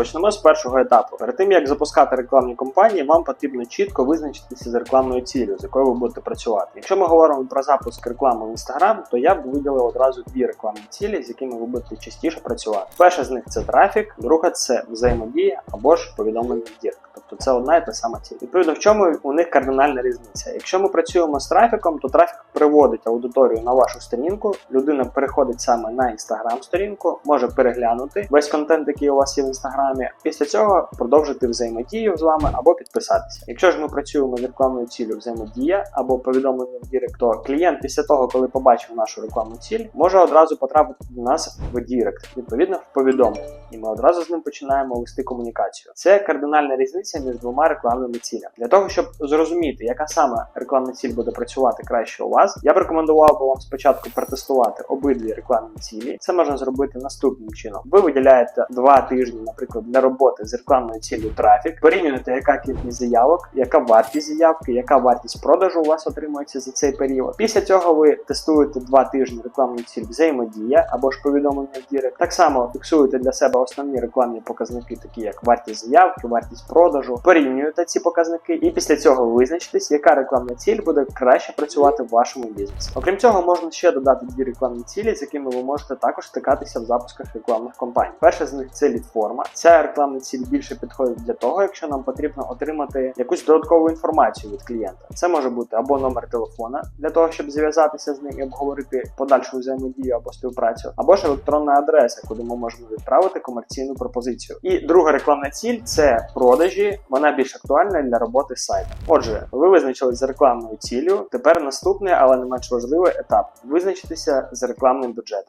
Почнемо з першого етапу. Перед тим як запускати рекламні кампанії, вам потрібно чітко визначитися з рекламною ціллю, з якою ви будете працювати. Якщо ми говоримо про запуск реклами в Instagram, то я б виділив одразу дві рекламні цілі, з якими ви будете частіше працювати. Перша з них це трафік, друга це взаємодія або ж повідомлення в Дірект. Тобто це одна і та сама ціль. Відповідно, в чому у них кардинальна різниця? Якщо ми працюємо з трафіком, то трафік приводить аудиторію на вашу сторінку. Людина переходить саме на інстаграм сторінку, може переглянути весь контент, який у вас є в інстаграмі. Після цього продовжити взаємодію з вами або підписатися. Якщо ж ми працюємо з рекламною ціллю взаємодія або повідомлення в Дірект, то клієнт після того, коли побачив нашу рекламну ціль, може одразу потрапити до нас в Дірект, відповідно в повідомлення, і ми одразу з ним починаємо вести комунікацію. Це кардинальна різниця між двома рекламними цілями. Для того, щоб зрозуміти, яка саме рекламна ціль буде працювати краще у вас, я б рекомендував би вам спочатку протестувати обидві рекламні цілі. Це можна зробити наступним чином. Ви виділяєте два тижні, наприклад, для роботи з рекламною ціллю трафік, порівнюєте, яка кількість заявок, яка вартість заявки, яка вартість продажу у вас отримується за цей період. Після цього ви тестуєте два тижні рекламну ціль взаємодія або ж повідомлення в Дірект. Так само фіксуєте для себе основні рекламні показники, такі як вартість заявки, вартість продажу, порівнюєте ці показники, і після цього визначитесь, яка рекламна ціль буде краще працювати в вашому бізнесі. Окрім цього, можна ще додати дві рекламні цілі, з якими ви можете також стикатися в запусках рекламних кампаній. Перша з них це лідформа. Ця рекламна ціль більше підходить для того, якщо нам потрібно отримати якусь додаткову інформацію від клієнта. Це може бути або номер телефона для того, щоб зв'язатися з ним і обговорити подальшу взаємодію або співпрацю, або ж електронна адреса, куди ми можемо відправити комерційну пропозицію. І друга рекламна ціль це продажі. Вона більш актуальна для роботи сайту. Отже, ви визначились з рекламною ціллю. Тепер наступний, але не менш важливий етап визначитися з рекламним бюджетом.